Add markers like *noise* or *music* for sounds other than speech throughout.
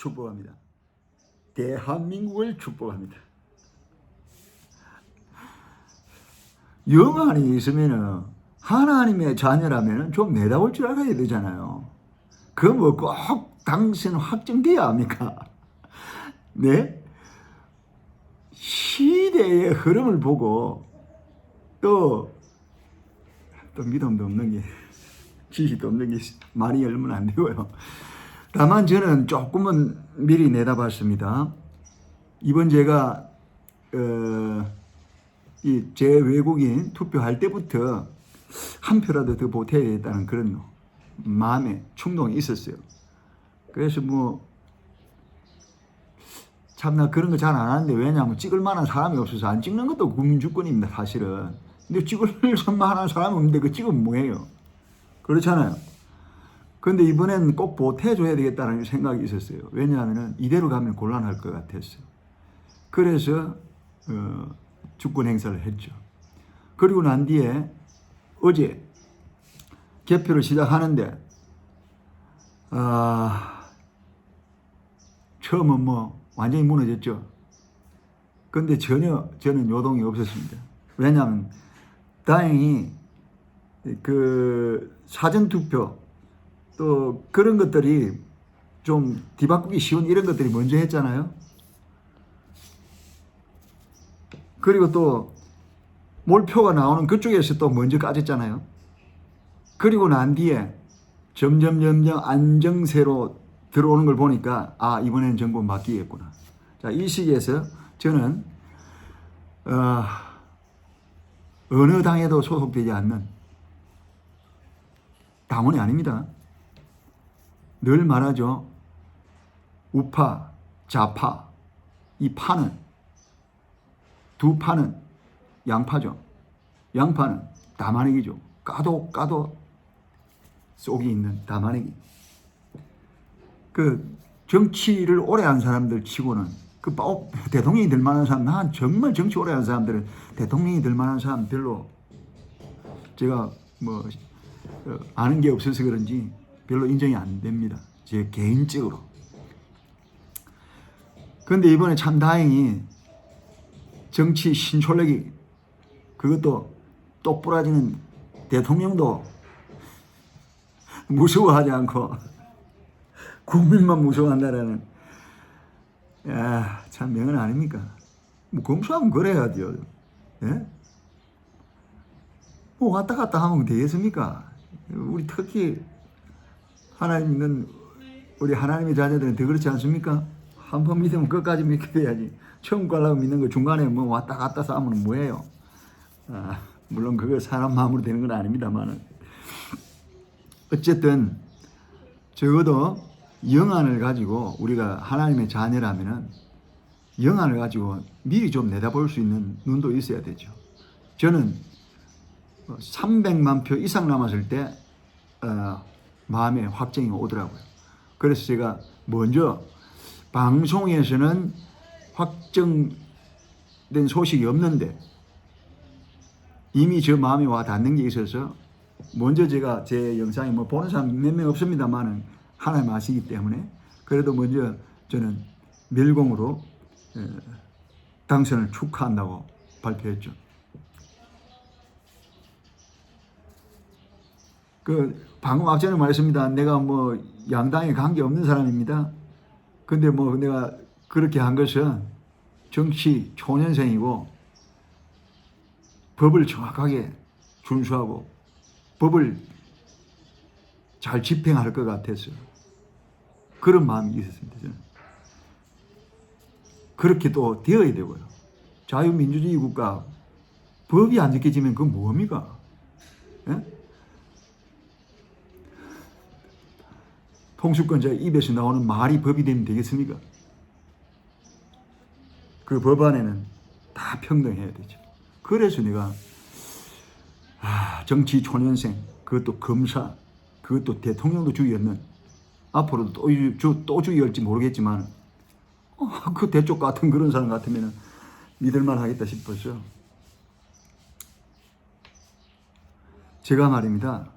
축복합니다. 대한민국을 축복합니다. 영안이 있으면은 하나님의 자녀라면은 좀 내다볼 줄 알아야 되잖아요. 그 뭐 꼭 당신 확정돼야 합니까? 네? 시대의 흐름을 보고 또, 또 믿음도 없는 게 지식도 없는 게 말이 열면 안 되고요. 다만 저는 조금은 미리 내다봤습니다. 이번 제가 어, 이제 외국인 투표할 때부터 한 표라도 더 보태야 겠다는 그런 마음에 충동이 있었어요. 그래서 뭐 참나 그런 거 잘 안 하는데 왜냐하면 찍을 만한 사람이 없어서 안 찍는 것도 국민 주권입니다 사실은. 근데 찍을 *laughs* 만한 사람이 없는데 그 찍으면 뭐예요? 그렇잖아요. 근데 이번엔 꼭 보태줘야 되겠다는 생각이 있었어요. 왜냐하면 이대로 가면 곤란할 것 같았어요. 그래서 어, 주권 행사를 했죠. 그리고 난 뒤에 어제 개표를 시작하는데 아, 처음은 뭐 완전히 무너졌죠. 근데 전혀 저는 요동이 없었습니다. 왜냐하면 다행히 그 사전투표 또 그런 것들이 좀 뒤바꾸기 쉬운 이런 것들이 먼저 했잖아요. 그리고 또 몰표가 나오는 그쪽에서 또 먼저 까졌잖아요. 그리고 난 뒤에 점점 점점 안정세로 들어오는 걸 보니까 아 이번엔 정권 바뀌겠구나. 자이 시기에서 저는 어, 어느 당에도 소속되지 않는 당원이 아닙니다. 늘 말하죠. 우파, 좌파, 이 파는 두 파는 양파죠. 양파는 다마내기죠. 까도 까도 속이 있는 다마내기. 그 정치를 오래 한 사람들 치고는 그꼭 대통령이 될 만한 사람, 난 정말 정치 오래 한 사람들은 대통령이 될 만한 사람 별로 제가 뭐 어, 아는 게 없어서 그런지 별로 인정이 안 됩니다. 제 개인적으로. 근데 이번에 참 다행히 정치 신촌력이 그것도 똑부러지는 대통령도 *laughs* 무서워하지 않고 *laughs* 국민만 무서워한다라는 야, 참 명언 아닙니까? 뭐 검수하면 그래야죠. 예? 뭐 왔다 갔다 하면 되겠습니까? 우리 특히 하나님 있는 우리 하나님의 자녀들은 더 그렇지 않습니까? 한 번 믿으면 끝까지 믿게 돼야지. 처음 가려고 믿는 거 중간에 뭐 왔다 갔다 싸우면 뭐예요? 아, 물론 그거 사람 마음으로 되는 건 아닙니다만은. 어쨌든 적어도 영안을 가지고 우리가 하나님의 자녀라면은 영안을 가지고 미리 좀 내다볼 수 있는 눈도 있어야 되죠. 저는 300만 표 이상 남았을 때 어, 마음에 확정이 오더라고요. 그래서 제가 먼저 방송에서는 확정된 소식이 없는데 이미 저 마음에 와 닿는 게 있어서 먼저 제가 제 영상에 뭐 보는 사람 몇 명 없습니다만은 하나님 아시기 때문에 그래도 먼저 저는 멸공으로 에, 당선을 축하한다고 발표했죠. 그 방금 앞전에 말했습니다. 내가 뭐 양당에 관계 없는 사람입니다. 근데 뭐 내가 그렇게 한 것은 정치 초년생이고 법을 정확하게 준수하고 법을 잘 집행할 것 같아서 그런 마음이 있었습니다. 저는. 그렇게 또 되어야 되고요. 자유민주주의 국가 법이 안 지켜지면 그건 뭡니까? 예? 통수권자 입에서 나오는 말이 법이 되면 되겠습니까? 그 법안에는 다 평등해야 되죠. 그래서 내가 아, 정치 초년생, 그것도 검사, 그것도 대통령도 주의였는 앞으로도 또, 주, 또 주의할지 모르겠지만 어, 그 대쪽 같은 그런 사람 같으면 믿을만 하겠다 싶었죠. 제가 말입니다.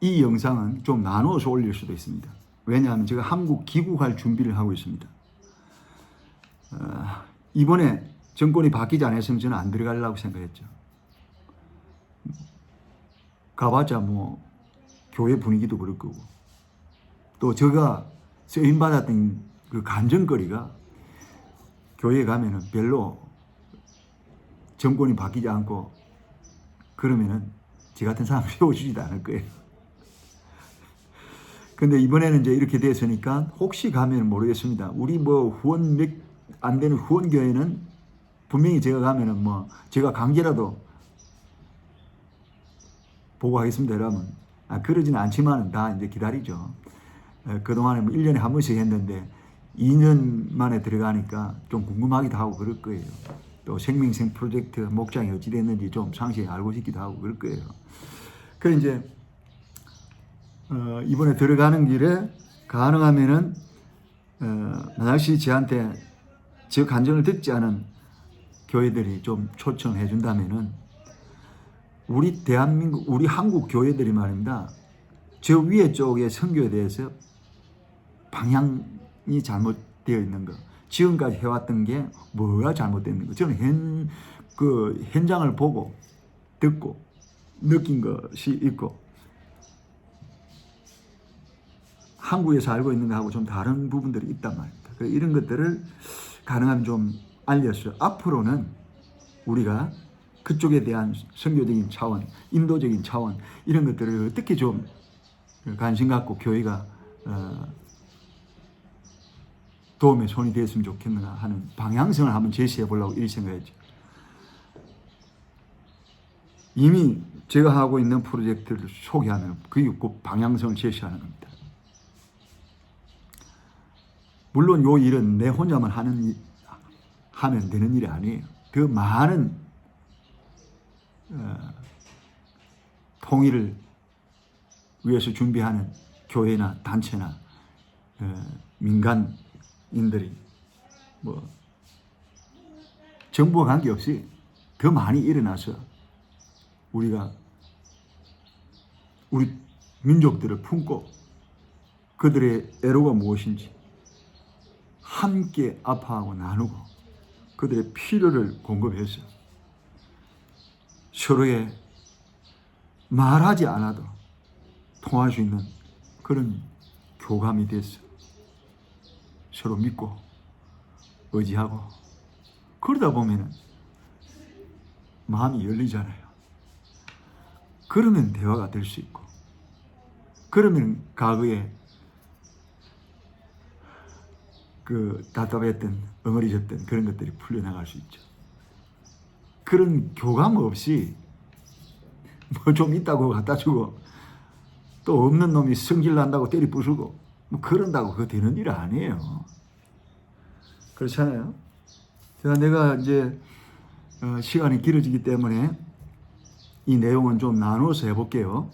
이 영상은 좀 나누어서 올릴 수도 있습니다. 왜냐하면 제가 한국 귀국할 준비를 하고 있습니다. 어, 이번에 정권이 바뀌지 않았으면 저는 안 들어가려고 생각했죠. 가봤자 뭐 교회 분위기도 그럴 거고 또 제가 쓰임 받았던 그 간증거리가 교회에 가면은 별로 정권이 바뀌지 않고 그러면은 저 같은 사람 세워주지도 *laughs* 않을 거예요. 근데 이번에는 이제 이렇게 됐으니까 혹시 가면 모르겠습니다. 우리 뭐 후원 몇 안 되는 후원 교회는 분명히 제가 가면은 뭐 제가 강제라도 보고하겠습니다, 여러분. 아, 그러지는 않지만 다 이제 기다리죠. 에, 그동안에 뭐 1년에 한 번씩 했는데 2년 만에 들어가니까 좀 궁금하기도 하고 그럴 거예요. 또 생명생 프로젝트 목장이 어찌 됐는지 좀 상세히 알고 싶기도 하고 그럴 거예요. 그래 이제 어, 이번에 들어가는 길에 가능하면은 어, 만약시 저한테 저 간증을 듣지 않은 교회들이 좀 초청해 준다면은 우리 대한민국 우리 한국 교회들이 말입니다. 저 위에 쪽의 선교에 대해서 방향이 잘못되어 있는 거. 지금까지 해왔던 게 뭐가 잘못됐는 거. 저는 현, 그 현장을 보고 듣고 느낀 것이 있고 한국에서 알고 있는 거하고 좀 다른 부분들이 있단 말입니다. 그래서 이런 것들을 가능하면 좀 알려서 앞으로는 우리가 그쪽에 대한 선교적인 차원, 인도적인 차원 이런 것들을 어떻게 좀 관심 갖고 교회가 어, 도움의 손이 됐으면 좋겠는가 하는 방향성을 한번 제시해 보려고 이 생각했죠. 이미 제가 하고 있는 프로젝트를 소개하면 그게 그 방향성을 제시하는 겁니다. 물론 요 일은 내 혼자만 하는 일, 하면 되는 일이 아니에요. 그 많은 어, 통일을 위해서 준비하는 교회나 단체나 어, 민간인들이 뭐 정부와 관계없이 더 많이 일어나서 우리가 우리 민족들을 품고 그들의 애로가 무엇인지 함께 아파하고 나누고 그들의 필요를 공급해서 서로의 말하지 않아도 통할 수 있는 그런 교감이 됐어. 서로 믿고 의지하고 그러다 보면은 마음이 열리잖아요. 그러면 대화가 될 수 있고 그러면 과거에 그 답답했던 엉어리졌던 그런 것들이 풀려나갈 수 있죠. 그런 교감 없이 *laughs* 뭐 좀 있다고 갖다 주고 또 없는 놈이 성질 난다고 때리 부수고 뭐 그런다고 그거 되는 일 아니에요. 그렇잖아요. 제가 내가 이제 어, 시간이 길어지기 때문에 이 내용은 좀 나누어서 해볼게요.